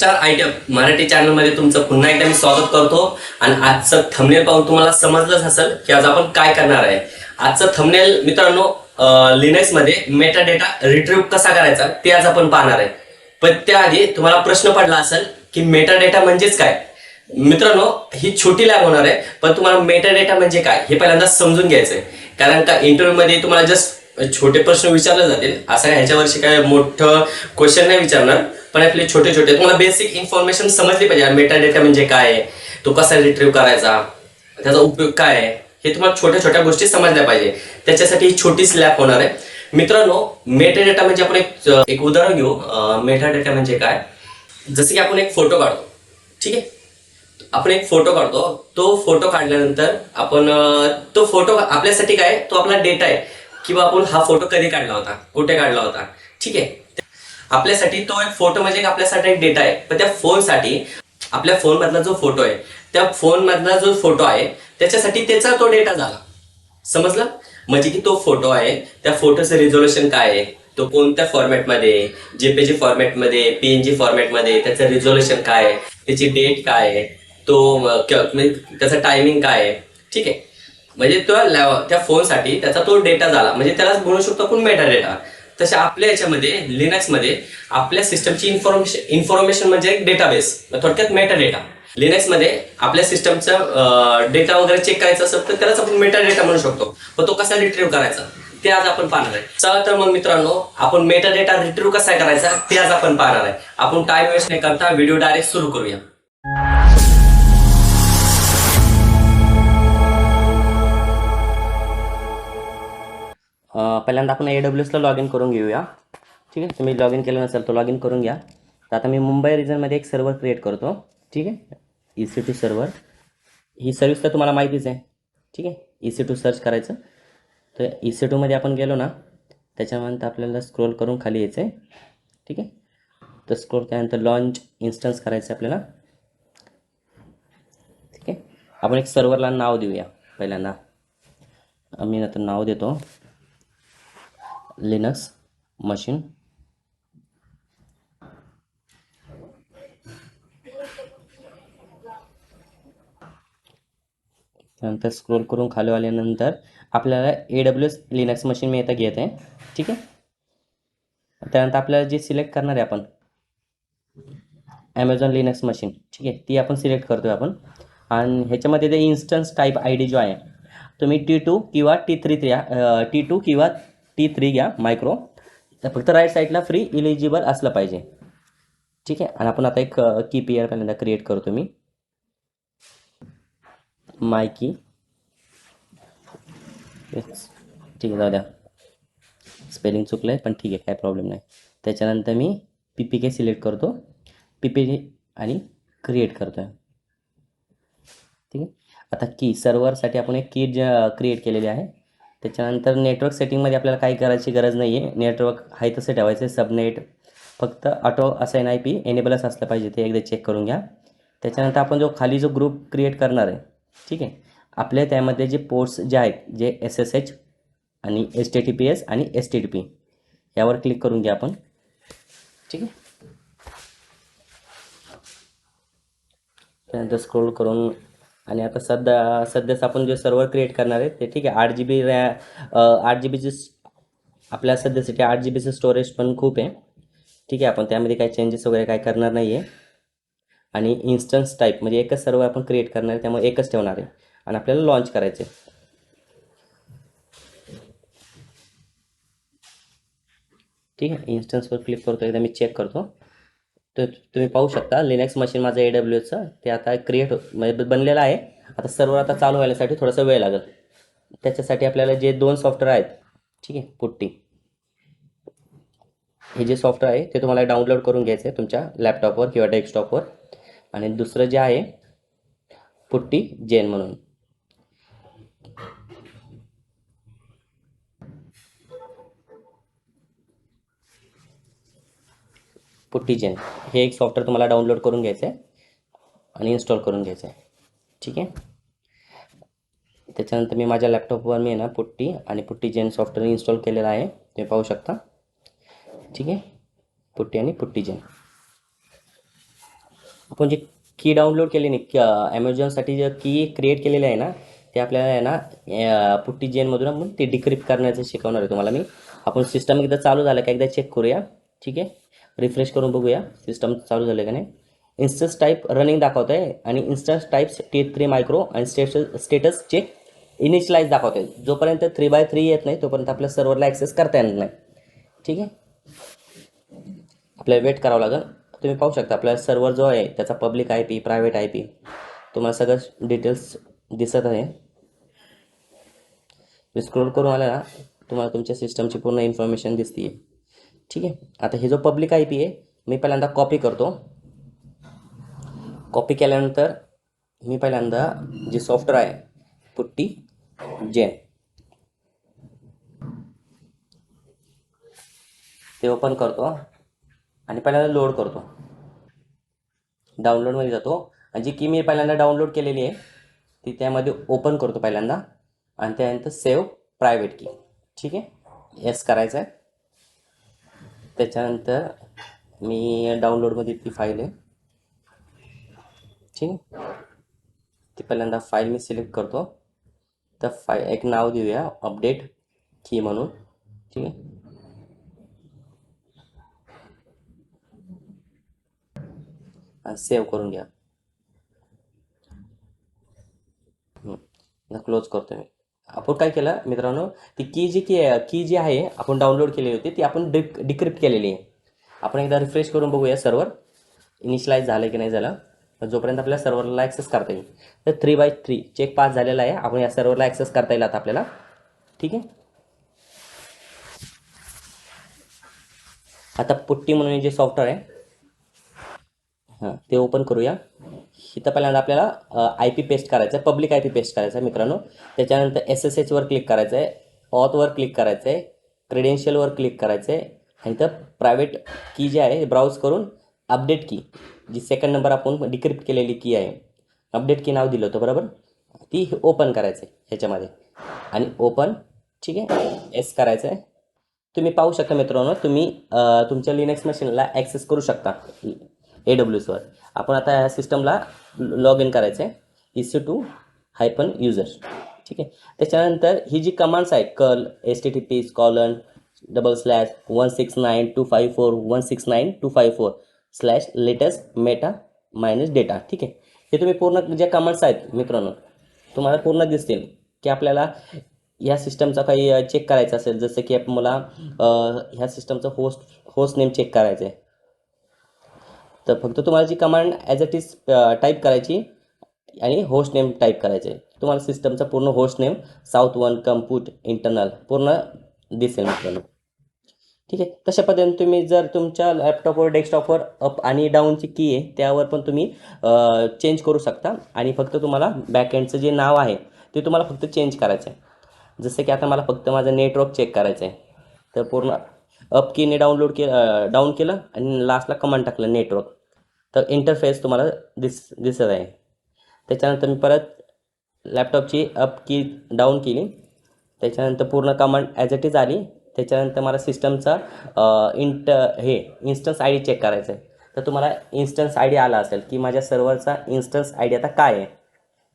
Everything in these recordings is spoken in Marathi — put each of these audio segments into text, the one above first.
चार आयटम मराठी चॅनलमध्ये तुमचं पुन्हा एकदा मी स्वागत करतो. आणि आजचं थमनेल पाहून तुम्हाला समजलंच असेल की आज आपण काय करणार आहे. आजचं थमनेल मित्रांनो लिनक्समध्ये मेटा डेटा रिट्रीव्ह कसा करायचा ते आज आपण पाहणार आहे. पण त्याआधी तुम्हाला प्रश्न पडला असेल की मेटा डेटा म्हणजेच काय? मित्रांनो ही छोटी लॅब होणार आहे पण तुम्हाला मेटा डेटा म्हणजे काय हे पहिल्यांदा समजून घ्यायचं आहे. कारण का इंटरव्ह्यूमध्ये तुम्हाला जस्ट छोटे प्रश्न विचारले जातील. असं ह्याच्यावरशी काय मोठं क्वेश्चन नाही विचारणार. पण आपले छोटे छोटे तुम्हाला बेसिक इन्फॉर्मेशन समजली पाहिजे. मेटा डेटा म्हणजे काय? आहे तो कसा रिट्रीव्ह करायचा? त्याचा उपयोग काय आहे? हे तुम्हाला छोट्या छोट्या गोष्टी समजल्या पाहिजे. त्याच्यासाठी ही छोटी स्लॅब होणार आहे. मित्रांनो मेटा डेटा म्हणजे आपण एक एक उदाहरण घेऊ. मेटा डेटा म्हणजे काय? जसं की आपण एक फोटो काढतो. ठीक आहे? आपण एक फोटो काढतो. तो फोटो काढल्यानंतर आपण तो फोटो आपल्यासाठी काय तो आपला डेटा आहे. किंवा आपण हा फोटो कधी काढला होता? कुठे काढला होता? ठीक आहे? आपल्यासाठी तो एक फोटो म्हणजे आपल्यासाठी एक डेटा आहे. पण त्या फोनसाठी आपल्या फोन मधला जो फोटो आहे त्या फोन मधला जो फोटो आहे त्याच्यासाठी त्याचा तो डेटा झाला. समजलं? म्हणजे की तो फोटो आहे त्या फोटोचं रिझोल्युशन काय आहे? तो कोणत्या फॉर्मॅटमध्ये जेपीजी फॉर्मॅटमध्ये पीएनजी फॉर्मॅटमध्ये त्याचं रिझोल्युशन काय आहे? त्याची डेट काय आहे? तो म्हणजे त्याचा टायमिंग काय आहे? ठीक आहे. म्हणजे तो त्या फोनसाठी त्याचा तो डेटा झाला. म्हणजे त्यालाच म्हणू शकतो आपण मेटा डेटा तसे आपल्या याच्यामध्ये लिनक्समध्ये आपल्या सिस्टमची इन्फॉर्मेशन इन्फॉर्मेशन म्हणजे एक डेटाबेस थोडक्यात मेटा डेटा लिनक्समध्ये आपल्या सिस्टमचा डेटा वगैरे चेक करायचा असेल तर त्यालाच आपण मेटा डेटा म्हणू शकतो. पण तो कसा रिट्रीव्ह करायचा? ते आज आपण पाहणार आहे. चला तर मग मित्रांनो आपण मेटा डेटा रिट्रीव्ह कसा करायचा? ते आज आपण पाहणार आहे. आपण टाइम वेस्ट नाही करता व्हिडिओ डायरेक्ट सुरू करूया. पहिल्यांदा आपण ए डब्ल्यू एसला लॉग इन करून घेऊया. ठीक आहे? तुम्ही लॉग इन केलं नसेल तर लॉग इन करून घ्या. तर आता मी मुंबई रिजनमध्ये एक सर्व्हर क्रिएट करतो. ठीक आहे? ई सी टू सर्व्हर ही सर्विस तर तुम्हाला माहितीच आहे. ठीक आहे? ई सी टू सर्च करायचं. तर ई सी टूमध्ये आपण गेलो ना त्याच्यानंतर आपल्याला स्क्रोल करून खाली यायचं आहे ठीक आहे? तर स्क्रोल त्यानंतर लॉन्च इन्स्टन्स करायचं आहे आपल्याला. ठीक आहे? आपण एक सर्व्हरला नाव देऊया पहिल्यांदा. मी आता नाव देतो. लिनक्स मशीन त्यानंतर स्क्रोल करून खाली आल्यानंतर आपल्याला A W S Linux machine मी इथं घेत आहे ठीक आहे? त्यानंतर आपल्याला जे सिलेक्ट करणार आहे आपण ॲमेझॉन लिनक्स मशीन ठीक आहे? ती आपण सिलेक्ट करतो आपण. आणि ह्याच्यामध्ये ते इन्स्टन्स टाईप आय डी जो आहे तुम्ही टी टू किंवा T three three T two किंवा टी थ्री घ्या मायक्रो तर फक्त राईट साईडला फ्री इलिजिबल असलं पाहिजे. ठीक आहे? आणि आपण आता एक की पी आर पहिल्यांदा क्रिएट करतो मी. मायकी ठीक आहे जाऊ द्या. स्पेलिंग चुकलं आहे पण ठीक आहे काय प्रॉब्लेम नाही. त्याच्यानंतर मी पी पी के सिलेक्ट करतो. पी पी आणि क्रिएट करतो आहे ठीक आहे? आता की सर्व्हरसाठी आपण एक की क्रिएट केलेली आहे. त्याच्यानंतर नेटवर्क सेटिंगमध्ये आपल्याला काही करायची गरज नाही आहे नेटवर्क आहे तसं ठेवायचं. आहे सबनेट फक्त ऑटो असं एन आय पी एनेबलच असलं पाहिजे. ते एकदा चेक करून घ्या. त्याच्यानंतर आपण जो खाली जो ग्रुप क्रिएट करणार आहे ठीक आहे? आपल्या त्यामध्ये जे पोर्ट्स जे आहेत जे एस एस एच आणि S T T P S आणि एस टी टी पी यावर क्लिक करून घ्या आपण. ठीक आहे? त्यानंतर स्क्रोल करून आणि आता सध्या सध्याच आपण जे सर्व्हर क्रिएट करणार आहे ते ठीक आहे आठ जी बी रॅ आठ जी बीची आपल्या सध्यासाठी आठ जी बीचं स्टोरेज पण खूप आहे. ठीक आहे आपण त्यामध्ये काही चेंजेस वगैरे काय करणार नाही आहे आणि इन्स्टन्स टाईप म्हणजे एकच सर्व आपण क्रिएट करणार आहे त्यामुळे एकच ठेवणार आहे. आणि आपल्याला लॉन्च करायचे ठीक आहे इन्स्टन्सवर क्लिक करतो एकदा मी चेक करतो. तर तुम्ही पाहू शकता लिनॅक्स मशीन माझं ए डब्ल्यू ते आता क्रिएट हो-, म्हणजे बनलेलं आहे. आता सर्वर आता चालू व्हायलासाठी थोडासा वेळ लागेल. त्याच्यासाठी आपल्याला जे दोन सॉफ्टवेअर आहेत ठीक आहे पुट्टी. हे जे सॉफ्टवेअर आहे ते तुम्हाला डाउनलोड करून घ्यायचं आहे तुमच्या लॅपटॉपवर किंवा डेस्कटॉपवर आणि दुसरं जे आहे पुट्टी जेन म्हणून. पुट्टी जेन हे एक सॉफ्टवेअर तुम्हाला डाउनलोड करून घ्यायचं आहे आणि इन्स्टॉल करून घ्यायचं आहे. ठीक आहे? त्याच्यानंतर मी माझ्या लॅपटॉपवर मी ना पुट्टी आणि पुट्टी जेन सॉफ्टवेअर इन्स्टॉल केलेलं आहे. ते पाहू शकता. ठीक आहे? पुट्टी आणि पुट्टी जेन आपण जे की डाउनलोड केली नाही ॲमेझॉनसाठी जे की क्रिएट केलेले आहे ना ते आपल्याला आहे ना अं, पुट्टी जेनमधून आपण ते डिक्रिप्ट करण्याचं शिकवणार आहे तुम्हाला मी. आपण सिस्टम एकदा चालू झालं का एकदा चेक करूया. ठीक आहे? रिफ्रेश करून बघूया. सिस्टम चालू झालं का नाही? इन्स्टन्स टाईप रनिंग दाखवत आहे आणि instance types T three micro आणि स्टेटस स्टेटस चेक इनिशियलाइज दाखवत आहे जोपर्यंत थ्री बाय थ्री येत नाही तोपर्यंत आपल्या सर्व्हरला ॲक्सेस करता येणार नाही. ठीक आहे? आपल्याला वेट करावं लागेल. तुम्ही पाहू शकता आपला सर्व्हर जो आहे त्याचा public I P private I P तुम्हाला सगळं डिटेल्स दिसत आहे. मी स्क्रोल करून आला ना तुम्हाला तुमच्या सिस्टमची पूर्ण इन्फॉर्मेशन दिसते आहे ठीक आहे. आता हे जो पब्लिक आय पी आहे मी पहिल्यांदा कॉपी करतो. कॉपी केल्यानंतर मी पहिल्यांदा जे सॉफ्टवेअर आहे पुट्टी जेन ते ओपन करतो आणि पहिल्यांदा लोड करतो. डाउनलोडमध्ये जातो. आणि जी की मी पहिल्यांदा डाउनलोड केलेली आहे ती त्यामध्ये ओपन करतो पहिल्यांदा. आणि त्यानंतर सेव्ह प्रायव्हेट की ठीक आहे? येस करायचं आहे त्याच्यानंतर मी डाउनलोडमध्ये ती फाईल आहे. ठीक ती पहिल्यांदा फाईल मी सिलेक्ट करतो. तर फाय एक नाव देऊया अपडेट की म्हणून. ठीक आहे? आणि सेव्ह करून घ्या. क्लोज करतो मी. आपण काय केलं मित्रांनो ती की जी की की जी आहे आपण डाउनलोड केली होती ती आपण डिक डिक्रिप्ट केलेली आहे. आपण एकदा रिफ्रेश करून बघूया सर्वर इनिशियलाइज झालं की नाही झालं. जोपर्यंत आपल्या सर्व्हरला ॲक्सेस करता येईल. तर three by three check pass झालेला आहे आपण या सर्व्हरला ॲक्सेस करता येईल आता आपल्याला. ठीक आहे? आता पुट्टी म्हणून जे सॉफ्टवेअर आहे हां ते ओपन करूया. इथं पहिल्यांदा आपल्याला आय पी पेस्ट करायचं आहे पब्लिक आय पी पेस्ट करायचं आहे मित्रांनो. त्याच्यानंतर एस एस एचवर क्लिक करायचं आहे ऑथवर क्लिक करायचं आहे क्रेडेन्शियलवर क्लिक करायचं आहे आणि तर प्रायव्हेट की जी आहे ब्राउज करून अपडेट की जी सेकंड नंबर आपण डिक्रिप्ट केलेली की आहे अपडेट की नाव दिलं होतं बरोबर? ती ओपन करायचं आहे ह्याच्यामध्ये. आणि ओपन ठीक आहे एस करायचं आहे तुम्ही पाहू शकता मित्रांनो तुम्ही तुमच्या लिनक्स मशीनला ॲक्सेस करू शकता. ए डब्ल्यू एसवर आपण आता या सिस्टमला लॉग इन करायचं आहे सी टू हायपन युजर ठीक आहे? त्याच्यानंतर ही जी कमांड्स आहेत curl S T T P colon double slash one six nine two five four one six nine two five four slash latest meta minus data ठीक आहे? हे तुम्ही पूर्ण ज्या कमांड्स आहेत मित्रांनो तुम्हाला पूर्ण दिसतील की आपल्याला ह्या सिस्टमचा काही चेक करायचा असेल. जसं की मला ह्या सिस्टमचं होस्ट होस्ट नेम चेक करायचं आहे तर फक्त तुम्हाला जी command as it is type करायची आणि होस्ट नेम टाईप करायचे. तुम्हाला सिस्टमचा पूर्ण host name south one compute internal पूर्ण दिसेल मित्रांनो. ठीक आहे? तशा पद्धतीने तुम्ही जर तुमच्या लॅपटॉपवर डेस्कटॉपवर अप आणि डाऊनची की आहे त्यावर पण तुम्ही चेंज करू शकता. आणि फक्त तुम्हाला बॅकएंडचं जे नाव आहे ते तुम्हाला फक्त चेंज करायचं आहे जसं की आता मला फक्त माझं नेटवर्क चेक करायचं आहे तर पूर्ण अप कीने डाउनलोड के डाऊन केलं आणि लास्टला कमांड टाकलं नेटवर्क तर इंटरफेस तुम्हाला दिस दिसत आहे. त्याच्यानंतर मी परत लॅपटॉपची अप की डाऊन केली. त्याच्यानंतर पूर्ण कमांड ॲज इट इज आली. त्याच्यानंतर मला सिस्टमचा इंट हे इन्स्टन्स आय डी चेक करायचं आहे तर तुम्हाला इन्स्टन्स आय डी आला असेल की माझ्या सर्व्हरचा इन्स्टन्स आय डी आता काय आहे?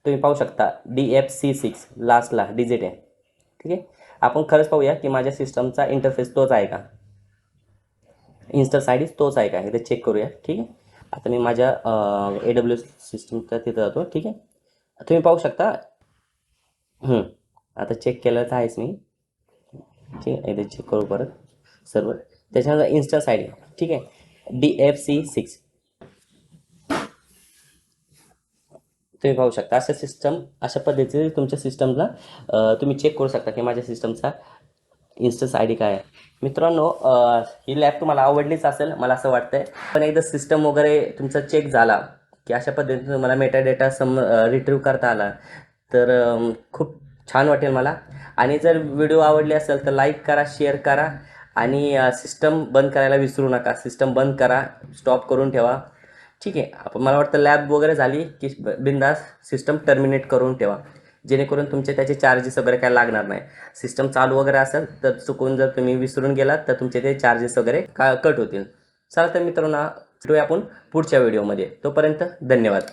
तुम्ही पाहू शकता. डी एफ सी सिक्स लास्टला डिजिट आहे. ठीक आहे? आपण खरंच पाहूया की माझ्या सिस्टमचा इंटरफेस तोच आहे का? इन्स्टन्स आय डी तोच आहे का? हे चेक करूया. ठीक आहे? आता मी माझ्या ए डब्ल्यू सिस्टमच्या तिथं जातो ठीक आहे? तुम्ही पाहू शकता. आता चेक केलं तर आहेच मी. ठीक आहे एकदा चेक करू परत. सर्वर त्याच्यानंतर इन्स्टा आय डी ठीक आहे? डी एफ सी सिक्स तुम्ही पाहू शकता. असं सिस्टम अशा पद्धतीने तुमच्या सिस्टमला तुम्ही चेक करू शकता की माझ्या सिस्टमचा इन्स्टन्स आय डी काय आहे. मित्रांनो ही लॅब तुम्हाला आवडलीच असेल मला असं वाटतंय. पण एकदा सिस्टम वगैरे तुमचा चेक झाला की अशा पद्धतीने तुम्हाला मेटा डेटा सम रिट्रीव्ह करता आला तर खूप छान वाटेल मला. आणि जर व्हिडिओ आवडली असेल तर लाईक करा शेअर करा आणि सिस्टम बंद करायला विसरू नका. सिस्टम बंद करा स्टॉप करून ठेवा. ठीक आहे आपण मला वाटतं लॅब वगैरे झाली की बिंदास सिस्टम टर्मिनेट करून ठेवा. जेणेकरून तुमचे त्याचे चार्जेस वगैरे काय लागणार नाही. सिस्टम चालू वगैरे असेल तर चुकून जर तुम्ही विसरून गेलात तर तुमचे ते चार्जेस वगैरे का कट होतील. चला तर मित्रांनो भेटूया आपण पुढच्या व्हिडिओमध्ये तोपर्यंत धन्यवाद.